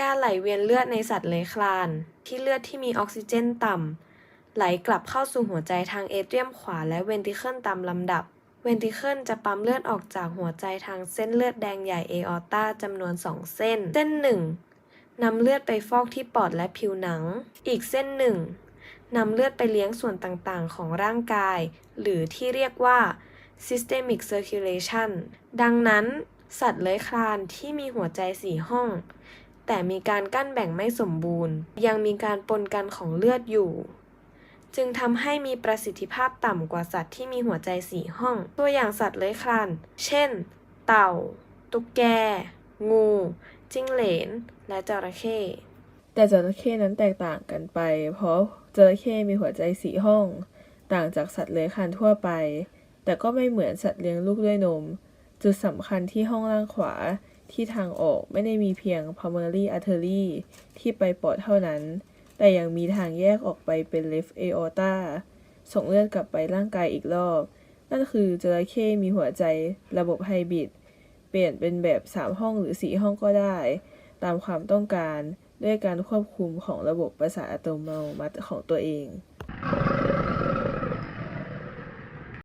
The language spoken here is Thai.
การไหลเวียนเลือดในสัตว์เลื้อยคลาน ที่เลือดที่มีออกซิเจนต่ำ ไหลกลับเข้าสู่หัวใจทางเอเทรียมขวาและเวนทิเคิลตามลำดับ เวนทิเคิลจะปั๊มเลือดออกจากหัวใจทางเส้นเลือดแดงใหญ่เอออตาจำนวน 2 เส้น เส้นหนึ่งนำเลือดไปฟอกที่ปอดและผิวหนัง อีกเส้นหนึ่งนำเลือดไปเลี้ยงส่วนต่างๆ ของร่างกาย หรือที่เรียกว่า systemic circulation ดังนั้น สัตว์เลื้อยคลานที่มีหัวใจสี่ห้อง แต่มีการกั้นแบ่งไม่สมบูรณ์ ยังมีการปนกันของเลือดอยู่ จึงทำให้มีประสิทธิภาพต่ำกว่าสัตว์ที่มีหัวใจสี่ห้อง ตัวอย่างสัตว์เลื้อยคลาน เช่น เต่า ตุ๊กแก งู จิ้งเหลน และจระเข้แต่จระเข้นั้นแตกต่างกันไป เพราะจระเข้มีหัวใจสีห้อง ต่างจากสัตว์เลื้อยคลานทั่วไป แต่ก็ไม่เหมือนสัตว์เลี้ยงลูกด้วยนม จุดสำคัญที่ห้องล่างขวา ที่ทางออกไม่ได้มีเพียง primary artery ที่ไปปอดเท่านั้น แต่ยังมีทางแยกออกไปเป็น left aorta ส่งเลือดกลับไปร่างกายอีกรอบ นั่นคือจระเข้มีหัวใจระบบไฮบริดเปลี่ยนเป็นแบบ 3 ห้องหรือ 4 ห้องก็ได้ ตามความต้องการด้วยการควบคุมของระบบประสาทอัตโนมัติของตัวเอง